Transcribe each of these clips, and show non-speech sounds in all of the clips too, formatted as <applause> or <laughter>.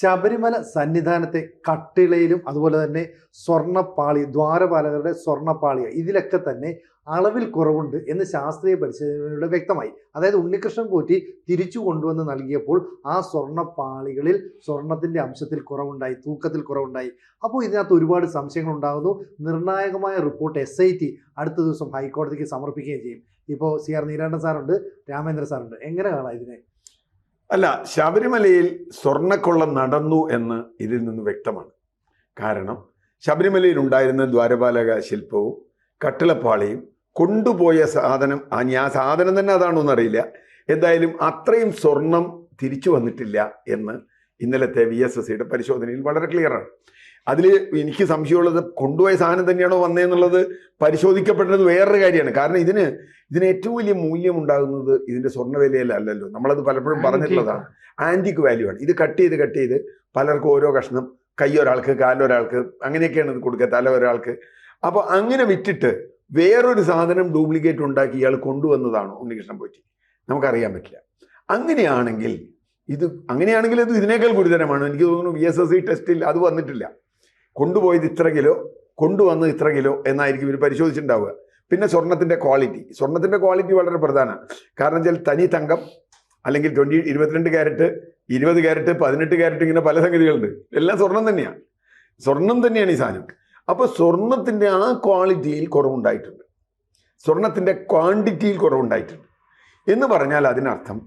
ശബരിമല സന്നിധാനത്തെ കട്ടിളയിലും അതുപോലെ തന്നെ സ്വർണപ്പാളി ദ്വാരപാലകരുടെ സ്വർണപ്പാളിയ ഇതിലൊക്കെ തന്നെ അളവിൽ കുറവുണ്ട് എന്ന് ശാസ്ത്രീയ പരിശോധനയിലൂടെ വ്യക്തമായി. അതായത് ഉണ്ണികൃഷ്ണൻ പോറ്റി തിരിച്ചു കൊണ്ടുവന്ന് നൽകിയപ്പോൾ ആ സ്വർണപ്പാളികളിൽ സ്വർണത്തിന്റെ അംശത്തിൽ കുറവുണ്ടായി തൂക്കത്തിൽ കുറവുണ്ടായി. അപ്പോൾ ഇതിനകത്ത് ഒരുപാട് സംശയങ്ങൾ ഉണ്ടാകുന്നു. നിർണായകമായ റിപ്പോർട്ട് എസ് ഐ ടി അടുത്ത ദിവസം ഹൈക്കോടതിക്ക് സമർപ്പിക്കുകയും ചെയ്യും. ഇപ്പോൾ സി ആർ നീരാണ്ടൻ സാറുണ്ട് രാമേന്ദ്ര സാറുണ്ട്. എങ്ങനെ കാണാം ഇതിനെ? അല്ല ശബരിമലയിൽ സ്വർണക്കൊള്ള നടന്നു എന്ന് ഇതിൽ നിന്ന് വ്യക്തമാണ്. കാരണം ശബരിമലയിൽ ഉണ്ടായിരുന്ന ദ്വാരപാലക ശില്പവും കട്ടിളപ്പാളിയും കൊണ്ടുപോയ സാധനം ആ സാധനം തന്നെ അതാണോ എന്നറിയില്ല. എന്തായാലും അത്രയും സ്വർണം തിരിച്ചു വന്നിട്ടില്ല എന്ന് ഇന്നലത്തെ വി എസ് എസ് സിയുടെ പരിശോധനയിൽ വളരെ ക്ലിയറാണ് അതിൽ എനിക്ക് സംശയമുള്ളത് കൊണ്ടുപോയ സാധനം തന്നെയാണോ വന്നതെന്നുള്ളത് പരിശോധിക്കപ്പെട്ടത് വേറൊരു കാര്യമാണ്. കാരണം ഇതിന് ഇതിന് ഏറ്റവും വലിയ മൂല്യം ഉണ്ടാകുന്നത് ഇതിന്റെ സ്വർണ വിലയിലല്ലല്ലോ നമ്മളത് പലപ്പോഴും പറഞ്ഞിട്ടുള്ളതാണ്. ആന്റിക് വാല്യൂ ആണ്. ഇത് കട്ട് ചെയ്ത് കട്ട് ചെയ്ത് പലർക്കും ഓരോ കഷ്ണം കൈ ഒരാൾക്ക് കാലൊരാൾക്ക് അങ്ങനെയൊക്കെയാണ് ഇത് കൊടുക്കുക തല ഒരാൾക്ക്. അപ്പോൾ അങ്ങനെ വിറ്റിട്ട് വേറൊരു സാധനം ഡ്യൂപ്ലിക്കേറ്റ് ഉണ്ടാക്കി ഇയാൾ കൊണ്ടുവന്നതാണോ ഉണ്ണികൃഷ്ണൻ പോറ്റി. നമുക്കറിയാൻ പറ്റില്ല. അങ്ങനെയാണെങ്കിൽ ഇത് അങ്ങനെയാണെങ്കിൽ ഇത് ഇതിനേക്കാൾ ഗുരുതരമാണ്. എനിക്ക് തോന്നുന്നു വി എസ് എസ് സി ടെസ്റ്റിൽ അത് വന്നിട്ടില്ല. കൊണ്ടുപോയത് ഇത്ര കിലോ കൊണ്ടുവന്നത് ഇത്ര കിലോ എന്നായിരിക്കും ഇവർ പരിശോധിച്ചിട്ടുണ്ടാവുക. പിന്നെ സ്വർണത്തിന്റെ ക്വാളിറ്റി സ്വർണത്തിന്റെ ക്വാളിറ്റി വളരെ പ്രധാനമാണ് കാരണം വെച്ചാൽ തനി തങ്കം അല്ലെങ്കിൽ ട്വന്റി ഇരുപത്തിരണ്ട് ക്യാരറ്റ് ഇരുപത് ക്യാരറ്റ് പതിനെട്ട് ക്യാരറ്റ് ഇങ്ങനെ പല സംഗതികളുണ്ട്. എല്ലാം സ്വർണം തന്നെയാണ് സ്വർണം തന്നെയാണ് ഈ സാധനം. അപ്പോൾ സ്വർണത്തിന്റെ ആ ക്വാളിറ്റിയിൽ കുറവുണ്ടായിട്ടുണ്ട്. സ്വർണത്തിന്റെ ക്വാണ്ടിറ്റിയിൽ കുറവുണ്ടായിട്ടുണ്ട്. എന്ന് പറഞ്ഞാൽ അതിനർത്ഥം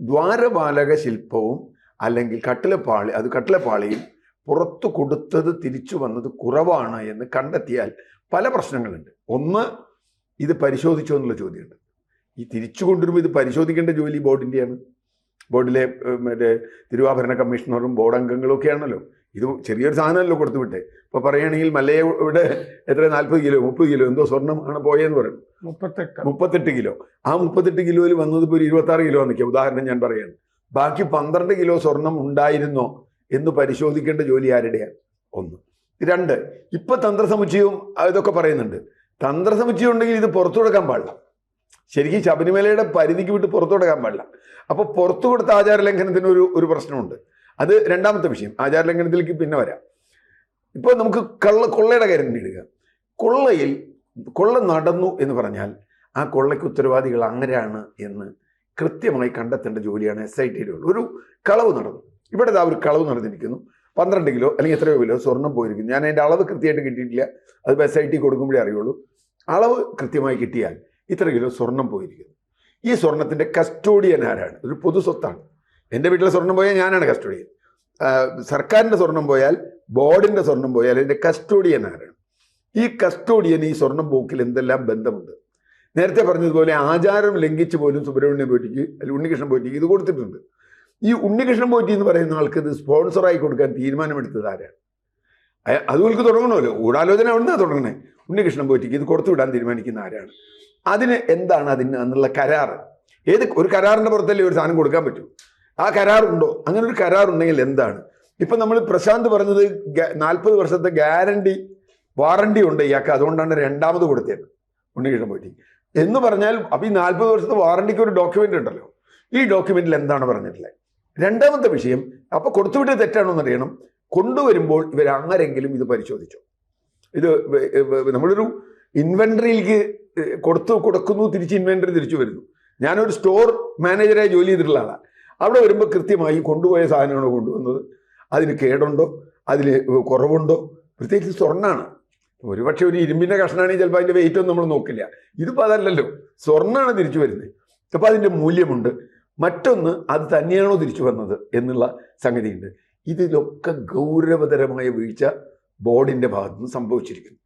ദ്വാരപാലക ശില്പവും അല്ലെങ്കിൽ കട്ടിലപ്പാളി അത് കട്ടിലപ്പാളിയും പുറത്തു കൊടുത്തത് തിരിച്ചു വന്നത് കുറവാണ് എന്ന് കണ്ടെത്തിയാൽ പല പ്രശ്നങ്ങളുണ്ട്. ഒന്ന് ഇത് പരിശോധിച്ചോ എന്നുള്ള ചോദ്യമുണ്ട്. ഈ തിരിച്ചു കൊണ്ടുവരുമ്പോൾ ഇത് പരിശോധിക്കേണ്ട ജോലി ബോർഡിന്റെയാണ്. ബോർഡിലെ മറ്റേ തിരുവാഭരണ കമ്മീഷണറും ബോർഡ് അംഗങ്ങളും ഒക്കെ ആണല്ലോ. ഇത് ചെറിയൊരു സാധനമല്ലോ കൊടുത്തു വിട്ടെ. ഇപ്പോൾ പറയുകയാണെങ്കിൽ ഇവിടെ എത്ര? നാൽപ്പത് കിലോ മുപ്പത് കിലോ എന്തോ സ്വർണമാണ് പോയെന്ന് പറയുന്നു മുപ്പത്തെട്ട്. മുപ്പത്തെട്ട് കിലോ. ആ മുപ്പത്തെട്ട് കിലോയിൽ വന്നത് ഇപ്പോൾ ഒരു ഇരുപത്താറ് കിലോ എന്നൊക്കെ ഉദാഹരണം ഞാൻ പറയുകയാണ്. ബാക്കി പന്ത്രണ്ട് കിലോ സ്വർണം ഉണ്ടായിരുന്നോ? എന്ന് പരിശോധിക്കേണ്ട ജോലി ആരുടെയാണ്? ഒന്ന്. രണ്ട് ഇപ്പൊ തന്ത്രസമുച്ചയവും ഇതൊക്കെ പറയുന്നുണ്ട്. തന്ത്രസമുച്ചയം ഉണ്ടെങ്കിൽ ഇത് പുറത്തു കൊടുക്കാൻ പാടില്ല. ശരിക്കും ശബരിമലയുടെ പരിധിക്ക് വിട്ട് പുറത്തു കൊടുക്കാൻ പാടില്ല. അപ്പോൾ പുറത്തു കൊടുത്ത ആചാര ലംഘനത്തിന് ഒരു ഒരു പ്രശ്നമുണ്ട്. അത് രണ്ടാമത്തെ വിഷയം. ആചാര ലംഘനത്തിലേക്ക് പിന്നെ വരാം. ഇപ്പോൾ നമുക്ക് കള്ള കൊള്ളയുടെ കാര്യം തന്നെ കൊള്ളയിൽ കൊള്ള നടന്നു എന്ന് പറഞ്ഞാൽ ആ കൊള്ളയ്ക്ക് ഉത്തരവാദികൾ അങ്ങനെയാണ് എന്ന് കൃത്യമായി കണ്ടെത്തേണ്ട ജോലിയാണ് എസ് ഐ ടിയുടെ ഒരു കളവ് നടന്നു. ഇവിടെ ഇതാ ഒരു കളവ് നടന്നിരിക്കുന്നു പന്ത്രണ്ട് കിലോ അല്ലെങ്കിൽ എത്രയോ കിലോ സ്വർണം പോയിരിക്കുന്നു. ഞാൻ അതിന്റെ അളവ് കൃത്യമായിട്ട് കിട്ടിയിട്ടില്ല. അത് ടി കൊടുക്കുമ്പോഴേ അറിയുള്ളൂ. അളവ് കൃത്യമായി കിട്ടിയാൽ ഇത്ര കിലോ സ്വർണം പോയിരിക്കുന്നു. ഈ സ്വർണത്തിന്റെ കസ്റ്റോഡിയൻ ആരാണ്? ഒരു പൊതു സ്വത്താണ്. എന്റെ വീട്ടിലെ സ്വർണം പോയാൽ ഞാനാണ് കസ്റ്റോഡിയൻ. സർക്കാരിന്റെ സ്വർണം പോയാൽ ബോർഡിന്റെ സ്വർണം പോയാൽ അതിന്റെ കസ്റ്റോഡിയൻ ആരാണ്? ഈ കസ്റ്റോഡിയൻ ഈ സ്വർണം പോക്കിൽ എന്തെല്ലാം ബന്ധമുണ്ട്? നേരത്തെ പറഞ്ഞതുപോലെ ആചാരം ലംഘിച്ച് പോലും സുബ്രഹ്മണ്യ പോറ്റിക്ക് അല്ലെങ്കിൽ ഉണ്ണികൃഷ്ണൻ പോറ്റിക്ക് ഇത് കൊടുത്തിട്ടുണ്ട്. ഈ ഉണ്ണികൃഷ്ണൻ പോറ്റി എന്ന് പറയുന്ന ആൾക്ക് ഇത് സ്പോൺസറായി കൊടുക്കാൻ തീരുമാനമെടുത്തത് ആരാണ്? അതുകൾക്ക് തുടങ്ങണമല്ലോ. ഗൂഢാലോചന അവിടെ തുടങ്ങണേ. ഉണ്ണികൃഷ്ണൻ പോറ്റിക്ക് ഇത് കൊടുത്തു വിടാൻ തീരുമാനിക്കുന്ന ആരാണ്? അതിന് എന്താണ് അതിന് എന്നുള്ള കരാർ ഏത് ഒരു കരാറിന്റെ പുറത്തല്ലേ ഒരു സാധനം കൊടുക്കാൻ പറ്റൂ? ആ കരാറുണ്ടോ അങ്ങനെ ഒരു കരാറുണ്ടെങ്കിൽ എന്താണ്? ഇപ്പൊ നമ്മൾ പ്രശാന്ത് പറഞ്ഞത് നാൽപ്പത് വർഷത്തെ ഗ്യാരണ്ടി വാറണ്ടി ഉണ്ട് ഇയാൾക്ക്. അതുകൊണ്ടാണ് രണ്ടാമത് കൊടുത്തത് ഉണ്ണികൃഷ്ണൻ പോറ്റി. എന്ന് പറഞ്ഞാൽ അപ്പൊ ഈ നാൽപ്പത് വർഷത്തെ വാറണ്ടിക്ക് ഒരു ഡോക്യുമെന്റ് ഉണ്ടല്ലോ. ഈ ഡോക്യുമെന്റിൽ എന്താണ് പറഞ്ഞിട്ടുള്ളത്? രണ്ടാമത്തെ വിഷയം അപ്പൊ കൊടുത്തുവിട്ട് തെറ്റാണോ എന്നറിയണം കൊണ്ടുവരുമ്പോൾ ഇവർ ആരെങ്കിലും ഇത് പരിശോധിച്ചു. ഇത് നമ്മളൊരു ഇൻവെൻട്രിയിലേക്ക് കൊടുത്തു കൊടുക്കുന്നു തിരിച്ച് ഇൻവെൻട്രി തിരിച്ചു വരുന്നു. ഞാനൊരു സ്റ്റോർ മാനേജറായി ജോലി ചെയ്തിട്ടുള്ള ആളാണ് അവിടെ വരുമ്പോൾ കൃത്യമായി കൊണ്ടുപോയ സാധനമാണോ കൊണ്ടുവന്നത്? അതിന് കേടുണ്ടോ? അതിന് കുറവുണ്ടോ? പ്രത്യേകിച്ച് സ്വർണമാണ് ഒരുപക്ഷെ ഒരു ഇരുമ്പിന്റെ കഷ്ണമാണെങ്കിൽ ചിലപ്പോൾ അതിന്റെ വെയിറ്റ് ഒന്നും നമ്മൾ നോക്കില്ല. ഇതിപ്പോൾ അതല്ലല്ലോ. സ്വർണമാണ് തിരിച്ചു വരുന്നത്. അപ്പോൾ അതിന്റെ മൂല്യമുണ്ട്. മറ്റൊന്ന് അത് തന്നെയാണോ തിരിച്ചു വന്നത് എന്നുള്ള സംഗതിയുണ്ട്. ഇതിലൊക്കെ ഗൗരവതരമായ വീഴ്ച ബോർഡിന്റെ ഭാഗത്തു നിന്ന് സംഭവിച്ചിരിക്കുന്നു.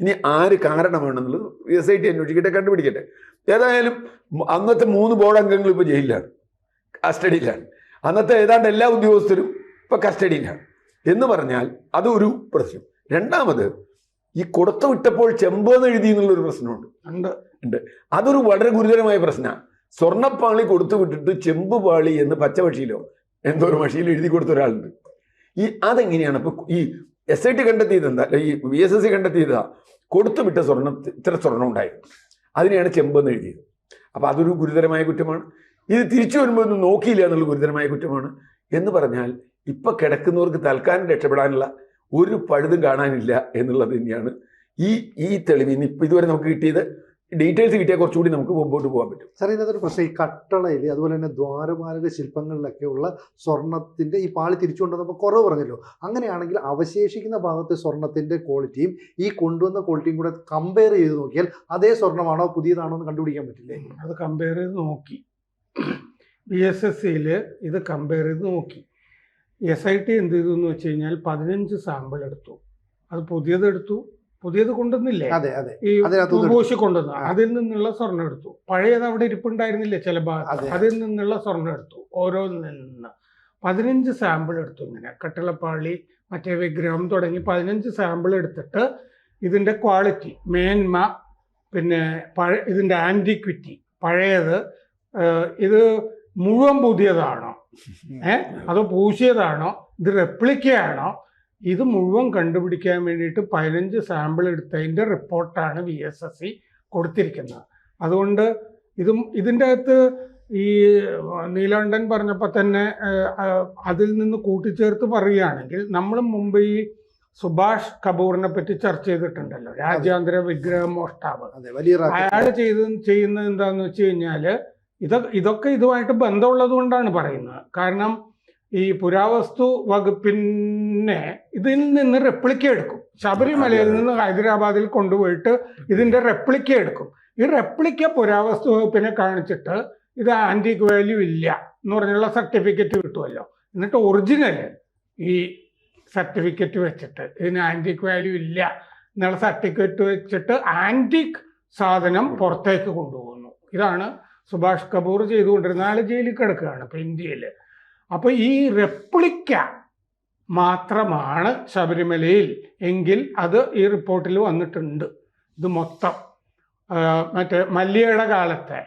ഇനി ആര് കാരണമാണെന്നുള്ളത് എസ് ഐ ടി അന്വേഷിക്കട്ടെ കണ്ടുപിടിക്കട്ടെ. ഏതായാലും അന്നത്തെ മൂന്ന് ബോർഡ് അംഗങ്ങൾ ഇപ്പോൾ ജയിലിലാണ് കസ്റ്റഡിയിലാണ്. അന്നത്തെ ഏതാണ്ട് എല്ലാ ഉദ്യോഗസ്ഥരും ഇപ്പോൾ കസ്റ്റഡിയിലാണ്. എന്ന് പറഞ്ഞാൽ അതൊരു പ്രശ്നം. രണ്ടാമത് ഈ കൊടുത്തു വിട്ടപ്പോൾ ചെമ്പെന്ന് എഴുതി എന്നുള്ളൊരു പ്രശ്നമുണ്ട്. ഉണ്ട്. അതൊരു വളരെ ഗുരുതരമായ പ്രശ്നമാണ് സ്വർണപ്പാളി കൊടുത്തു വിട്ടിട്ട് ചെമ്പ് പാളി എന്ന് പച്ചപക്ഷിയിലോ എന്തോ ഒരു മഷിയിൽ എഴുതി കൊടുത്ത ഒരാളുണ്ട്. ഈ അതെങ്ങനെയാണ്? ഇപ്പൊ ഈ എസ് ഐ ടി കണ്ടെത്തിയത് എന്താ ഈ വി എസ് എസ് സി കണ്ടെത്തിയതാ? കൊടുത്തു വിട്ട സ്വർണം ഇത്ര സ്വർണം ഉണ്ടായിരുന്നു. അതിനെയാണ് ചെമ്പെന്ന് എഴുതിയത്. അപ്പൊ അതൊരു ഗുരുതരമായ കുറ്റമാണ്. ഇത് തിരിച്ചു വരുമ്പോൾ ഒന്നും നോക്കിയില്ല എന്നുള്ള ഗുരുതരമായ കുറ്റമാണ്. എന്ന് പറഞ്ഞാൽ ഇപ്പൊ കിടക്കുന്നവർക്ക് തൽക്കാലം രക്ഷപ്പെടാനുള്ള ഒരു പഴുതും കാണാനില്ല എന്നുള്ളത് തന്നെയാണ് ഈ ഈ തെളിവിന് ഇപ്പൊ ഇതുവരെ നമുക്ക് കിട്ടിയത് ഡീറ്റെയിൽസ് കിട്ടിയാൽ കുറച്ചുകൂടി നമുക്ക് മുമ്പോട്ട് പോകാൻ പറ്റും. സാർ ഇതിനകത്തൊരു പ്രശ്നം. ഈ കട്ടളയിൽ അതുപോലെ തന്നെ ദ്വാരപാലക ശില്പങ്ങളിലൊക്കെ ഉള്ള സ്വർണത്തിന്റെ ഈ പാളി തിരിച്ചു കൊണ്ടുവന്നപ്പോൾ കുറവ് പറഞ്ഞല്ലോ. അങ്ങനെയാണെങ്കിൽ അവശേഷിക്കുന്ന ഭാഗത്തെ സ്വർണത്തിന്റെ ക്വാളിറ്റിയും ഈ കൊണ്ടുവന്ന ക്വാളിറ്റിയും കൂടെ കമ്പയർ ചെയ്ത് നോക്കിയാൽ അതേ സ്വർണമാണോ പുതിയതാണോ എന്ന് കണ്ടുപിടിക്കാൻ പറ്റില്ലേ? അത് കമ്പയർ ചെയ്ത് നോക്കി. ബി എസ് എസ് സിയിൽ ഇത് കമ്പയർ ചെയ്ത് നോക്കി. എസ് ഐ ടി എന്ത് ചെയ്തു എന്ന് വെച്ച് കഴിഞ്ഞാൽ പതിനഞ്ച് സാമ്പിൾ എടുത്തു. അത് പുതിയത് എടുത്തു. പുതിയത് കൊണ്ടുവന്നില്ലേ? അതെ അതെ. ഈ പൂശി കൊണ്ടുവന്നു. അതിൽ നിന്നുള്ള സ്വർണം എടുത്തു. പഴയത് അവിടെ ഇരിപ്പുണ്ടായിരുന്നില്ലേ ചില ഭാഗത്ത് അതിൽ നിന്നുള്ള സ്വർണം എടുത്തു. ഓരോന്നിൽ നിന്ന്. പതിനഞ്ച് സാമ്പിൾ എടുത്തു ഇങ്ങനെ. കട്ടിളപ്പാളി മറ്റേ വിഗ്രഹം തുടങ്ങി പതിനഞ്ച് സാമ്പിൾ എടുത്തിട്ട് ഇതിന്റെ ക്വാളിറ്റി മേന്മ പിന്നെ പഴ ഇതിന്റെ ആന്റിക്വിറ്റി പഴയത് ഇത് മുഴുവൻ പുതിയതാണോ? ഏഹ് അതോ പൂശിയതാണോ? ഇത് റെപ്ലിക്കയാണോ ഇത് മുഴുവൻ കണ്ടുപിടിക്കാൻ വേണ്ടിയിട്ട് പതിനഞ്ച് സാമ്പിൾ എടുത്തതിന്റെ റിപ്പോർട്ടാണ് വി എസ് എസ് സി കൊടുത്തിരിക്കുന്നത്. അതുകൊണ്ട് ഇതും ഇതിന്റെ അകത്ത് ഈ നീലകണ്ഠൻ പറഞ്ഞപ്പോൾ തന്നെ അതിൽ നിന്ന് കൂട്ടിച്ചേർത്ത് പറയുകയാണെങ്കിൽ നമ്മൾ മുമ്പ് ഈ സുഭാഷ് കപൂറിനെ പറ്റി ചർച്ച ചെയ്തിട്ടുണ്ടല്ലോ രാജ്യാന്തര വിഗ്രഹ മോഷ്ടാവ്. അയാൾ ചെയ്ത് ചെയ്യുന്നത് എന്താണെന്ന് വെച്ച് കഴിഞ്ഞാൽ ഇതൊക്കെ ഇതൊക്കെ ഇതുമായിട്ട് ബന്ധമുള്ളത് കൊണ്ടാണ് പറയുന്നത്. കാരണം ഈ പുരാവസ്തു വകുപ്പിനെ ഇതിൽ നിന്ന് റെപ്ലിക്ക എടുക്കും. ശബരിമലയിൽ നിന്ന് ഹൈദരാബാദിൽ കൊണ്ടുപോയിട്ട് ഇതിന്റെ റെപ്ലിക്ക എടുക്കും. ഈ റെപ്ലിക്ക പുരാവസ്തു വകുപ്പിനെ കാണിച്ചിട്ട് ഇത് ആന്റിക് വാല്യൂ ഇല്ല എന്ന് പറഞ്ഞുള്ള സർട്ടിഫിക്കറ്റ് കിട്ടുമല്ലോ എന്നിട്ട് ഒറിജിനൽ ഈ സർട്ടിഫിക്കറ്റ് വെച്ചിട്ട് ഇതിന് ആന്റിക് വാല്യൂ ഇല്ല എന്നുള്ള സർട്ടിഫിക്കറ്റ് വെച്ചിട്ട് ആന്റിക് സാധനം പുറത്തേക്ക് കൊണ്ടുപോകുന്നു. ഇതാണ് സുഭാഷ് കപൂർ ചെയ്തുകൊണ്ടിരുന്ന ആൾ ജയിലിൽ കിടക്കുകയാണ് ഇപ്പൊ ഇന്ത്യയിൽ അപ്പൊ ഈ റെപ്ലിക്ക മാത്രമാണ് ശബരിമലയിൽ എങ്കിൽ അത് ഈ റിപ്പോർട്ടിൽ വന്നിട്ടുണ്ട്. ഇത് മൊത്തം. മറ്റേ മല്ലികയുടെ കാലത്തെ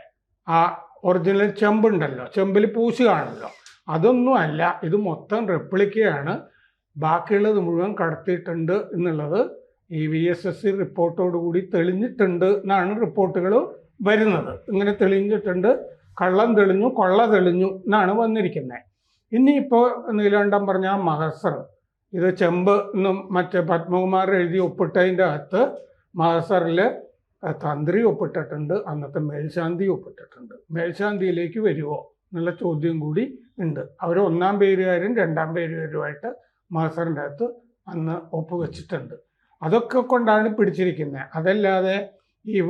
ആ ഒറിജിനൽ ചെമ്പുണ്ടല്ലോ. ചെമ്പിൽ പൂശി കാണുമല്ലോ. അതൊന്നും അല്ല. ഇത് മൊത്തം റെപ്ലിക്കയാണ് ബാക്കിയുള്ളത് മുഴുവൻ കടത്തിയിട്ടുണ്ട് എന്നുള്ളത് ഈ വി എസ് എസ് സി റിപ്പോർട്ടോടുകൂടി തെളിഞ്ഞിട്ടുണ്ട് എന്നാണ് റിപ്പോർട്ടുകൾ വരുന്നത്. ഇങ്ങനെ തെളിഞ്ഞിട്ടുണ്ട്. കള്ളം തെളിഞ്ഞു കൊള്ള തെളിഞ്ഞു എന്നാണ് വന്നിരിക്കുന്നത്. ഇനിയിപ്പോൾ നീലകണ്ഠം പറഞ്ഞ ആ മഹസർ ഇത് ചെമ്പ് എന്നും മറ്റേ പത്മകുമാർ എഴുതി ഒപ്പിട്ടതിന്റെ അകത്ത് മഹസറിൽ തന്ത്രി ഒപ്പിട്ടിട്ടുണ്ട് അന്നത്തെ മേൽശാന്തി ഒപ്പിട്ടിട്ടുണ്ട്. മേൽശാന്തിയിലേക്ക് വരുമോ എന്നുള്ള ചോദ്യം കൂടി ഉണ്ട്. അവർ ഒന്നാം പേരുകാരും രണ്ടാം പേരുകാരുമായിട്ട് മഹസറിന്റെ അകത്ത് അന്ന് ഒപ്പുവെച്ചിട്ടുണ്ട്. അതൊക്കെ കൊണ്ടാണ് പിടിച്ചിരിക്കുന്നത്. അതല്ലാതെ ഈ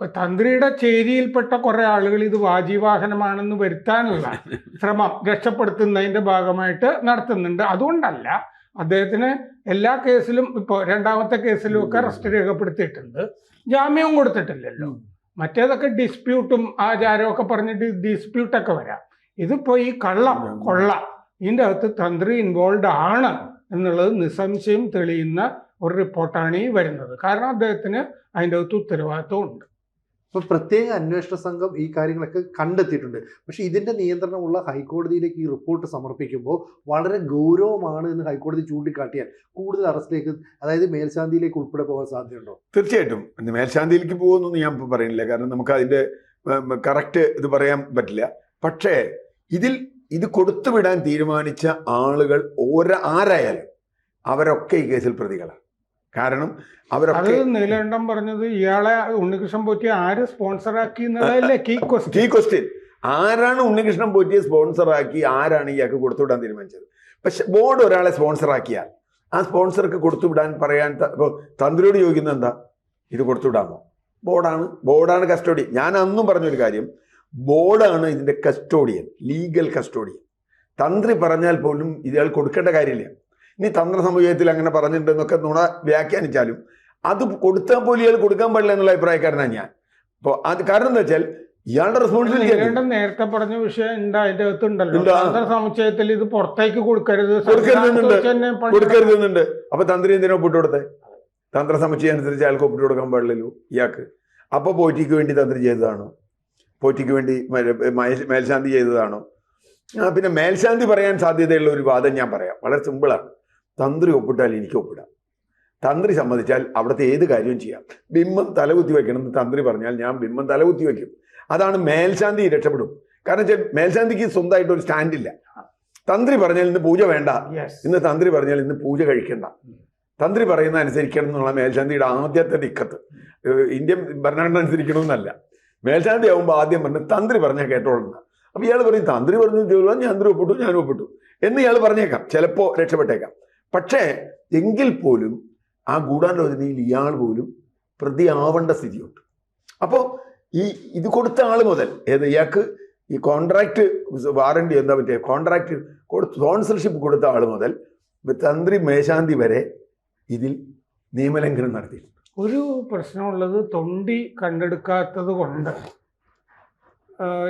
തന്ത്രിയുടെ ചേരിയിൽപ്പെട്ട കുറെ ആളുകൾ ഇത് വാജീവാഹനമാണെന്ന് വരുത്താനുള്ള <laughs> ശ്രമം രക്ഷപ്പെടുത്തുന്നതിന്റെ ഭാഗമായിട്ട് നടത്തുന്നുണ്ട്. അതുകൊണ്ടല്ല അദ്ദേഹത്തിന് എല്ലാ കേസിലും ഇപ്പോൾ രണ്ടാമത്തെ കേസിലും ഒക്കെ അറസ്റ്റ് രേഖപ്പെടുത്തിയിട്ടുണ്ട്. ജാമ്യവും കൊടുത്തിട്ടില്ലല്ലോ. മറ്റേതൊക്കെ ഡിസ്പ്യൂട്ടും ആചാരവും ഒക്കെ പറഞ്ഞിട്ട് ഡിസ്പ്യൂട്ടൊക്കെ വരാം. ഇതിപ്പോ ഈ കള്ളം കൊള്ള ഇതിന്റെ അകത്ത് തന്ത്രി ഇൻവോൾവ് ആണ് എന്നുള്ളത് നിസ്സംശയം തെളിയുന്ന ഒരു റിപ്പോർട്ടാണ് ഈ വരുന്നത്. കാരണം അദ്ദേഹത്തിന് അതിന്റെ അകത്ത് ഉത്തരവാദിത്വം ഉണ്ട്. ഇപ്പൊ പ്രത്യേക അന്വേഷണ സംഘം ഈ കാര്യങ്ങളൊക്കെ കണ്ടെത്തിയിട്ടുണ്ട്. പക്ഷെ ഇതിന്റെ നിയന്ത്രണമുള്ള ഹൈക്കോടതിയിലേക്ക് ഈ റിപ്പോർട്ട് സമർപ്പിക്കുമ്പോൾ വളരെ ഗൗരവമാണ് എന്ന് ഹൈക്കോടതി ചൂണ്ടിക്കാട്ടിയാൽ കൂടുതൽ അറസ്റ്റിലേക്ക് അതായത് മേൽശാന്തിയിലേക്ക് ഉൾപ്പെടെ പോകാൻ സാധ്യതയുണ്ടോ? തീർച്ചയായിട്ടും. മേൽശാന്തിയിലേക്ക് പോകുമെന്നൊന്നും ഞാൻ പറയുന്നില്ല. കാരണം നമുക്ക് അതിന്റെ കറക്റ്റ് ഇത് പറയാൻ പറ്റില്ല. പക്ഷേ ഇതിൽ ഇത് കൊടുത്തുവിടാൻ തീരുമാനിച്ച ആളുകൾ ഓരോ ആരായാലും അവരൊക്കെ ഈ കേസിൽ പ്രതികളാണ്. കാരണം അവരൊക്കെ നീലകണ്ഠൻ പറഞ്ഞത് ഇയാളെ ഉണ്ണികൃഷ്ണൻ പോറ്റി ആര് സ്പോൺസറാക്കി എന്നുള്ളതല്ലേ കീ ക്വസ്റ്റ്യൻ ക്വസ്റ്റ്യൻ ക്വസ്റ്റ്യൻ ആരാണ് ഉണ്ണികൃഷ്ണൻ പോറ്റിയെ സ്പോൺസറാക്കി? ആരാണ് ഇയാൾക്ക് കൊടുത്തുവിടാൻ തീരുമാനിച്ചത്? പക്ഷെ ബോർഡ് ഒരാളെ സ്പോൺസറാക്കിയാൽ ആ സ്പോൺസർക്ക് കൊടുത്തുവിടാൻ പറയാൻ ഇപ്പോൾ തന്ത്രിയോട് ചോദിക്കുന്നത് എന്താ? ഇത് കൊടുത്തുവിടാമോ? ബോർഡാണ് ബോർഡാണ് കസ്റ്റോഡിയൻ ഞാൻ അന്നും പറഞ്ഞൊരു കാര്യം. ബോർഡാണ് ഇതിന്റെ കസ്റ്റോഡിയൻ ലീഗൽ കസ്റ്റോഡിയൻ തന്ത്രി പറഞ്ഞാൽ പോലും ഇയാൾ കൊടുക്കേണ്ട കാര്യമില്ല. ഇനി തന്ത്ര സമുദായത്തിൽ അങ്ങനെ പറഞ്ഞിട്ടുണ്ടെന്നൊക്കെ നുണ വ്യാഖ്യാനിച്ചാലും അത് കൊടുത്താൽ പോലും ഇയാൾ കൊടുക്കാൻ പാടില്ല എന്നുള്ള അഭിപ്രായക്കാരനാണ് ഞാൻ. അപ്പോൾ അത് കാരണം എന്താ വെച്ചാൽ ഇയാളുടെ റെസ്പോൺസിബിലിറ്റി നേരത്തെ പറഞ്ഞ വിഷയം ഉണ്ട് അതിന്റെ അകത്തുണ്ടല്ലോ. സമുച്ചയത്തിൽ ഇത് പുറത്തേക്ക് കൊടുക്കരുത്. കൊടുക്കരുതെന്നുണ്ട്. അപ്പൊ തന്ത്രി എന്തിനാ ഒപ്പിട്ട് കൊടുത്തേ? തന്ത്ര സമുച്ചയം അനുസരിച്ച് അയാൾക്ക് ഒപ്പിട്ട് കൊടുക്കാൻ പാടില്ലല്ലോ ഇയാൾക്ക്. അപ്പൊ പോറ്റിക്ക് വേണ്ടി തന്ത്രി ചെയ്തതാണോ? പോറ്റിക്ക് വേണ്ടി മേൽശാന്തി ചെയ്തതാണോ? പിന്നെ മേൽശാന്തി പറയാൻ സാധ്യതയുള്ള ഒരു വാദം ഞാൻ പറയാം. വളരെ സിമ്പിളാണ് തന്ത്രി ഒപ്പിട്ടാൽ എനിക്ക് ഒപ്പിടാം. തന്ത്രി സമ്മതിച്ചാൽ അവിടുത്തെ ഏത് കാര്യവും ചെയ്യാം. ബിംബം തലകുത്തി വെക്കണം എന്ന് തന്ത്രി പറഞ്ഞാൽ ഞാൻ ബിംബം തലകുത്തി വെക്കും അതാണ് മേൽശാന്തി രക്ഷപ്പെടും. കാരണം വെച്ചാൽ മേൽശാന്തിക്ക് സ്വന്തമായിട്ട് ഒരു സ്റ്റാൻഡില്ല തന്ത്രി പറഞ്ഞാൽ ഇന്ന് പൂജ വേണ്ട. ഇന്ന് തന്ത്രി പറഞ്ഞാൽ ഇന്ന് പൂജ കഴിക്കണ്ട. തന്ത്രി പറയുന്ന അനുസരിക്കണം എന്നുള്ള മേൽശാന്തിയുടെ ആദ്യത്തെ ദിക്കത്ത് ഇന്ത്യൻ ഭരണഘടന അനുസരിക്കണമെന്നല്ല. മേൽശാന്തി ആകുമ്പോൾ ആദ്യം പറഞ്ഞ് തന്ത്രി പറഞ്ഞാൽ കേട്ടോളുന്ന അപ്പൊ ഇയാൾ പറയും തന്ത്രി പറഞ്ഞു ഞാൻ തന്ത്രി ഒപ്പിട്ടു ഞാൻ ഒപ്പിട്ടു. എന്ന് ഇയാൾ പറഞ്ഞേക്കാം. ചിലപ്പോൾ രക്ഷപ്പെട്ടേക്കാം. പക്ഷേ എങ്കിൽ പോലും ആ ഗൂഢാലോചനയിൽ ഇയാൾ പോലും പ്രതിയാവേണ്ട സ്ഥിതിയുണ്ട്. അപ്പോൾ ഈ ഇത് കൊടുത്ത ആൾ മുതൽ ഏത് ഇയാൾക്ക് ഈ കോൺട്രാക്ട് വാറണ്ടി എന്താ പറ്റിയ? കോൺട്രാക്ട് കൊടുത്ത് സ്പോൺസർഷിപ്പ് കൊടുത്ത ആൾ മുതൽ തന്ത്രി മേശാന്തി വരെ ഇതിൽ നിയമലംഘനം നടത്തിയിട്ടുണ്ട്. ഒരു പ്രശ്നമുള്ളത് തൊണ്ടി കണ്ടെടുക്കാത്തത് കൊണ്ട്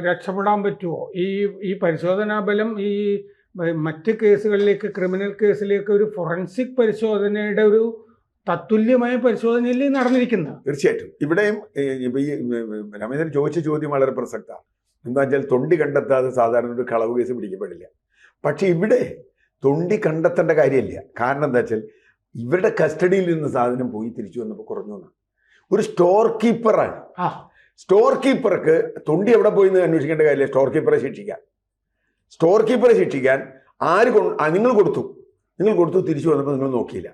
രക്ഷപ്പെടാൻ പറ്റുമോ ഈ ഈ പരിശോധനാ ബലം ഈ മറ്റ് കേസുകളിലേക്ക് ക്രിമിനൽ കേസിലേക്ക് ഒരു ഫോറൻസിക് പരിശോധനയുടെ ഒരു തത്തുല്യമായ പരിശോധനയിൽ നടന്നിരിക്കുന്നത്? തീർച്ചയായിട്ടും. ഇവിടെയും ഈ രമേന്ദ്രൻ ചോദിച്ച ചോദ്യം വളരെ പ്രസക്തമാണ് എന്താ വെച്ചാൽ തൊണ്ടി കണ്ടെത്താതെ സാധാരണ ഒരു കളവ് കേസ് പിടിക്കപ്പെടില്ല. പക്ഷെ ഇവിടെ തൊണ്ടി കണ്ടെത്തേണ്ട കാര്യമില്ല. കാരണം എന്താ വെച്ചാൽ ഇവരുടെ കസ്റ്റഡിയിൽ നിന്ന് സാധനം പോയി തിരിച്ചു വന്നപ്പോൾ കുറഞ്ഞു എന്നാണ്. ഒരു സ്റ്റോർ കീപ്പറാണ്. ആ. സ്റ്റോർ കീപ്പർക്ക് തൊണ്ടി എവിടെ പോയി എന്ന് അന്വേഷിക്കേണ്ട കാര്യമില്ല. സ്റ്റോർ കീപ്പറെ ശിക്ഷിക്കാൻ സ്റ്റോർ കീപ്പറെ ശിക്ഷിക്കാൻ ആര് നിങ്ങൾ കൊടുത്തു. നിങ്ങൾ കൊടുത്തു തിരിച്ചു വന്നപ്പോൾ നിങ്ങൾ നോക്കിയില്ല.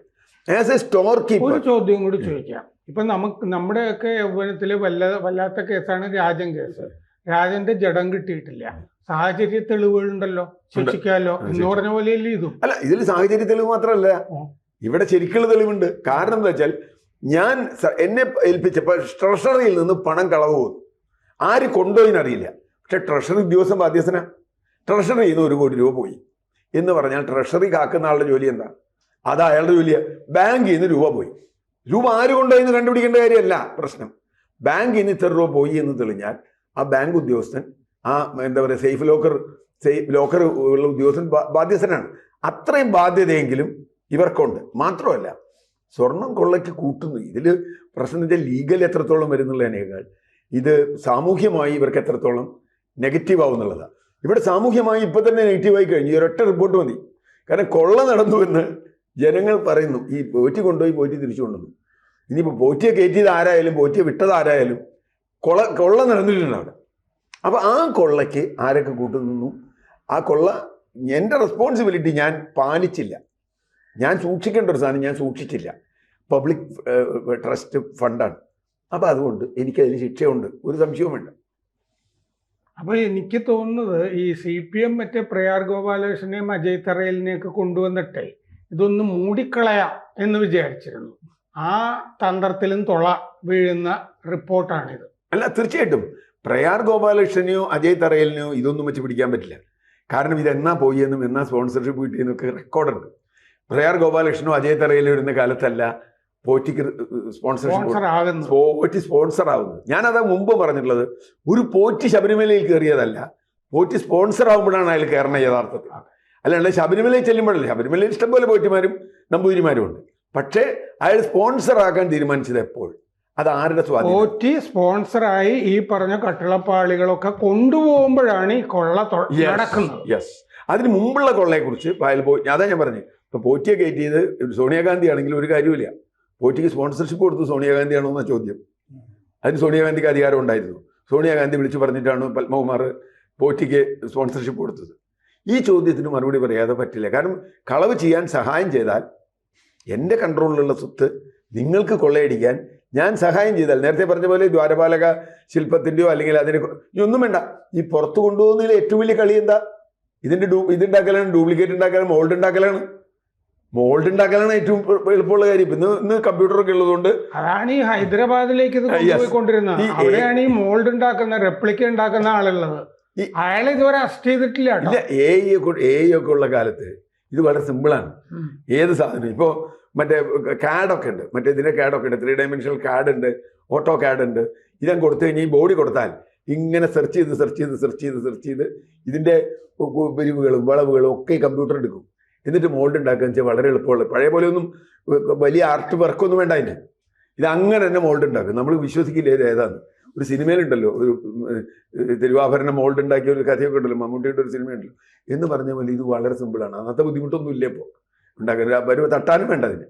ആസ് എ സ്റ്റോർ കീപ്പർ ഒരു ചോദ്യം കൂടി ചോദിക്കാം. ഇപ്പൊ നമുക്ക് നമ്മുടെയൊക്കെ യൗവനത്തിൽ വല്ല വല്ലാത്ത കേസാണ് രാജൻ കേസ്. രാജന്റെ ജഡം കിട്ടിയിട്ടില്ല. സാഹചര്യ തെളിവുകളുണ്ടല്ലോ. ശിക്ഷിക്കാമല്ലോ എന്ന് പറഞ്ഞ പോലെയല്ലേ ഇതും? അല്ല ഇതിൽ സാഹചര്യ തെളിവ് മാത്രമല്ല. ഇവിടെ ശരിക്കുള്ള തെളിവുണ്ട്. കാരണം എന്താ വെച്ചാൽ ഞാൻ എന്നെ ഏൽപ്പിച്ചപ്പോൾ ട്രഷറിയിൽ നിന്ന് പണം കളവ് പോകുന്നു ആര് കൊണ്ടുപോയിന്നറിയില്ല പക്ഷെ ട്രഷറി ഉദ്യോഗസ്ഥൻ ബാധ്യസ്ഥന. ട്രഷറിയിൽ നിന്ന് ഒരു കോടി രൂപ പോയി. എന്ന് പറഞ്ഞാൽ ട്രഷറി കാക്കുന്ന ആളുടെ ജോലി എന്താ? അത് അയാളുടെ ജോലി ബാങ്കിൽ നിന്ന് രൂപ പോയി. രൂപ ആര് കൊണ്ടുപോയി എന്ന് കണ്ടുപിടിക്കേണ്ട കാര്യമല്ല പ്രശ്നം. ബാങ്കിൽ നിന്ന് ഇത്ര രൂപ പോയി എന്ന് തെളിഞ്ഞാൽ ആ ബാങ്ക് ഉദ്യോഗസ്ഥൻ ആ എന്താ പറയുക സേഫ് ലോക്കർ സേഫ് ലോക്കർ ഉള്ള ഉദ്യോഗസ്ഥൻ ബാധ്യസ്ഥനാണ്. അത്രയും ബാധ്യതയെങ്കിലും ഇവർക്കുണ്ട്. മാത്രമല്ല സ്വർണം കൊള്ളയ്ക്ക് കൂട്ടുന്നു. ഇതിൽ പ്രശ്നം വെച്ചാൽ ലീഗൽ എത്രത്തോളം വരുന്നുള്ളതിനേക്കാൾ ഇത് സാമൂഹ്യമായി ഇവർക്ക് എത്രത്തോളം നെഗറ്റീവ് ആവുന്നുള്ളതാണ് ഇവിടെ സാമൂഹ്യമായി ഇപ്പൊ തന്നെ നെഗറ്റീവായി കഴിഞ്ഞു. ഒരൊറ്റ റിപ്പോർട്ട് മതി. കാരണം കൊള്ള നടന്നു എന്ന് ജനങ്ങൾ പറയുന്നു. ഈ പോറ്റി കൊണ്ടുപോയി പോറ്റി തിരിച്ചു കൊണ്ടുവന്നു. ഇനിയിപ്പോൾ പോറ്റിയെ കയറ്റിയത് ആരായാലും പോറ്റിയെ വിട്ടത് ആരായാലും കൊള്ള കൊള്ള നടന്നിട്ടുണ്ട് അവിടെ. അപ്പൊ ആ കൊള്ളയ്ക്ക് ആരൊക്കെ കൂട്ടുനിന്നു? ആ കൊള്ള എന്റെ റെസ്പോൺസിബിലിറ്റി ഞാൻ പാലിച്ചില്ല. ഞാൻ സൂക്ഷിക്കേണ്ട ഒരു സാധനം ഞാൻ സൂക്ഷിച്ചില്ല. പബ്ലിക് ട്രസ്റ്റ് ഫണ്ടാണ് അപ്പം അതുകൊണ്ട് എനിക്കതിൽ ശിക്ഷയുണ്ട്. ഒരു സംശയവും വേണ്ട അപ്പൊ എനിക്ക് തോന്നുന്നത് ഈ സി പി എം മറ്റേ പ്രയാർ ഗോപാലകൃഷ്ണനെയും അജയ് തറയലിനെയൊക്കെ കൊണ്ടുവന്നിട്ടേ ഇതൊന്ന് മൂടിക്കളയാം എന്ന് വിചാരിച്ചിരുന്നു. ആ തന്ത്രത്തിലും തുള വീഴുന്ന റിപ്പോർട്ടാണിത്. അല്ല തീർച്ചയായിട്ടും. പ്രയാർ ഗോപാലകൃഷ്ണനെയോ അജയ് തറയലിനെയോ ഇതൊന്നും വെച്ച് പിടിക്കാൻ പറ്റില്ല. കാരണം ഇത് എന്നാ പോയി എന്നും എന്നാ സ്പോൺസർഷിപ്പ് കിട്ടിയെന്നൊക്കെ റെക്കോർഡുണ്ട് പ്രയാർ ഗോപാലകൃഷ്ണനോ അജയ് തറയിലോ ഇരുന്ന കാലത്തല്ല പോറ്റിക്ക് സ്പോൺസർഷിപ്പ് പോറ്റി സ്പോൺസർ ആവുന്നത് ഞാനത് മുമ്പ് പറഞ്ഞിട്ടുള്ളത്. ഒരു പോറ്റി ശബരിമലയിൽ കയറിയതല്ല പോറ്റി സ്പോൺസർ ആകുമ്പോഴാണ് അയാൾ കയറണ യഥാർത്ഥത്തിൽ. അല്ലാണ്ട് ശബരിമലയിൽ ചെല്ലുമ്പോഴല്ലേ. ശബരിമലയിൽ ഇഷ്ടംപോലെ പോറ്റിമാരും നമ്പൂതിരിമാരും ഉണ്ട് പക്ഷേ അയാൾ സ്പോൺസർ ആക്കാൻ തീരുമാനിച്ചത് എപ്പോൾ? അത് ആരുടെ സ്വാധീനം? പോറ്റി സ്പോൺസറായി ഈ പറഞ്ഞ കട്ടിളപ്പാളികളൊക്കെ കൊണ്ടുപോകുമ്പോഴാണ് ഈ കൊള്ള നടക്കുന്നത്. യെസ് അതിന് മുമ്പുള്ള കൊള്ളയെ കുറിച്ച് അയാൾ പോയി അതാ ഞാൻ പറഞ്ഞു. ഇപ്പൊ പോറ്റിയെ കയറ്റിയത് സോണിയാഗാന്ധി ആണെങ്കിൽ ഒരു കാര്യമില്ല പോറ്റിക്ക് സ്പോൺസർഷിപ്പ് കൊടുത്തു സോണിയാഗാന്ധിയാണോ എന്ന ചോദ്യം. അതിന് സോണിയാഗാന്ധിക്ക് അധികാരം ഉണ്ടായിരുന്നു. സോണിയാഗാന്ധി വിളിച്ചു പറഞ്ഞിട്ടാണ് പത്മകുമാർ പോറ്റിക്ക് സ്പോൺസർഷിപ്പ് കൊടുത്തത്. ഈ ചോദ്യത്തിന് മറുപടി പറയാതെ പറ്റില്ല. കാരണം കളവ് ചെയ്യാൻ സഹായം ചെയ്താൽ എന്റെ കൺട്രോളിലുള്ള സ്വത്ത് നിങ്ങൾക്ക് കൊള്ളയടിക്കാൻ ഞാൻ സഹായം ചെയ്താൽ നേരത്തെ പറഞ്ഞ പോലെ ദ്വാരപാലക ശില്പത്തിന്റെയോ അല്ലെങ്കിൽ അതിനെ ഒന്നും വേണ്ട. ഈ പുറത്ത് കൊണ്ടുപോകുന്നതിൽ ഏറ്റവും വലിയ കളി എന്താ? ഇതിന്റെ ഡൂ ഇതുണ്ടാക്കലാണ് ഡ്യൂപ്ലിക്കേറ്റ് ഉണ്ടാക്കലാണ് മോൾഡ് ഉണ്ടാക്കലാണ്. മോൾഡ് ഉണ്ടാക്കാനാണ് ഏറ്റവും എളുപ്പമുള്ള കാര്യം. ഇന്ന് ഇന്ന് കമ്പ്യൂട്ടറൊക്കെ ഉള്ളതുകൊണ്ട് അതാണ് ഈ ഹൈദരാബാദിലേക്ക് ഇത്. കൊണ്ടുപോയിക്കൊണ്ടിരുന്നത്. അവിടെയാണ് ഈ മോൾഡ് ഉണ്ടാക്കുന്ന റെപ്ലിക്ക ഉണ്ടാക്കുന്ന ആളുള്ളത്. അയാളെ ഇതുവരെ അസ്റ്റ് ചെയ്തിട്ടില്ല. ഇല്ല എ എ ഒക്കെ ഉള്ള കാലത്ത് ഇത് വളരെ സിമ്പിളാണ്. ഏത് സാധനം ഇപ്പോൾ മറ്റേ കാഡൊക്കെ ഉണ്ട്. മറ്റേ ഇതിന്റെ കാഡൊക്കെ ഉണ്ട്. ത്രീ ഡയമെൻഷണൽ കാഡ് ഉണ്ട്. ഓട്ടോ കാഡ് ഉണ്ട്. ഇതങ്ങ് കൊടുത്തു കഴിഞ്ഞാൽ ഈ ബോഡി കൊടുത്താൽ ഇങ്ങനെ സെർച്ച് ചെയ്ത് സെർച്ച് ചെയ്ത് സെർച്ച് ചെയ്ത് സെർച്ച് ചെയ്ത് ഇതിന്റെ പിരിവുകളും വളവുകളും ഒക്കെ ഈ കമ്പ്യൂട്ടർ എടുക്കും. എന്നിട്ട് മോൾഡ് ഉണ്ടാക്കുക വെച്ചാൽ വളരെ എളുപ്പമുള്ള. പഴയ പോലെ ഒന്നും വലിയ ആർട്ട് വർക്കൊന്നും വേണ്ട അതിന്. ഇത് അങ്ങനെ തന്നെ മോൾഡ് ഉണ്ടാക്കും. നമ്മൾ വിശ്വസിക്കില്ല ഇത് ഏതാണ്. ഒരു സിനിമയിലുണ്ടല്ലോ ഒരു തിരുവാഭരണ മോൾഡ് ഉണ്ടാക്കിയ ഒരു കഥയൊക്കെ ഉണ്ടല്ലോ മമ്മൂട്ടിയുടെ ഒരു സിനിമയുണ്ടല്ലോ. എന്ന് പറഞ്ഞ പോലെ ഇത് വളരെ സിമ്പിളാണ് അന്നത്തെ ബുദ്ധിമുട്ടൊന്നും ഇല്ല ഇപ്പോൾ ഉണ്ടാക്കാൻ വരുമ്പോൾ തട്ടാനും വേണ്ട അതിന്.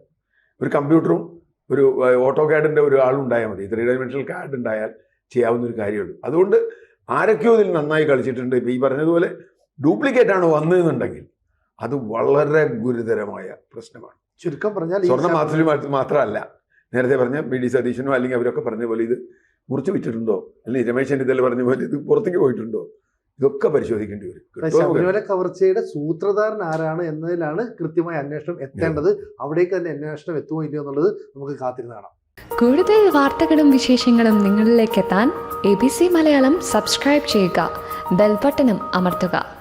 ഒരു കമ്പ്യൂട്ടറും ഒരു ഓട്ടോ കാർഡിന്റെ ഒരു ആളും ഉണ്ടായാൽ മതി. ത്രീ ഡയമെൻഷണൽ കാർഡ് ഉണ്ടായാൽ ചെയ്യാവുന്ന ഒരു കാര്യമുള്ളൂ അതുകൊണ്ട് ആരൊക്കെയോ ഇതിൽ നന്നായി കളിച്ചിട്ടുണ്ട്. ഇപ്പം ഈ പറഞ്ഞതുപോലെ ഡ്യൂപ്ലിക്കേറ്റ് ആണ് വന്നതെന്നുണ്ടെങ്കിൽ അത് വളരെ ഗുരുതരമായ പ്രശ്നമാണ്. ചുരുക്കം പറഞ്ഞാൽ സ്വർണ മാധുരി മാത്രം മാത്രമല്ല. നേരത്തെ പറഞ്ഞ ബി ഡി സതീശനോ അല്ലെങ്കിൽ അവരൊക്കെ പറഞ്ഞ പോലെ ഇത് മുറിച്ചു വിറ്റിട്ടുണ്ടോ? അല്ലെങ്കിൽ രമേശ് ചെന്നിത്തല പറഞ്ഞ പോലെ ഇത് പുറത്തേക്ക് പോയിട്ടുണ്ടോ? ഇതൊക്കെ പരിശോധിക്കേണ്ടി വരും? ശബരിമല കവർച്ചയുടെ സൂത്രധാരൻ ആരാണ് എന്നതിലാണ് കൃത്യമായ അന്വേഷണം എത്തേണ്ടത്. അവിടേക്ക് തന്നെ അന്വേഷണം എത്തുമോ ഇല്ലയോ എന്നുള്ളത് നമുക്ക് കാത്തിരുന്ന് കാണാം. കൂടുതൽ വാർത്തകളും വിശേഷങ്ങളും നിങ്ങളിലേക്ക് എത്താൻ A B C Malayalam subscribe ചെയ്യുക. ബെൽബട്ടനും അമർത്തുക.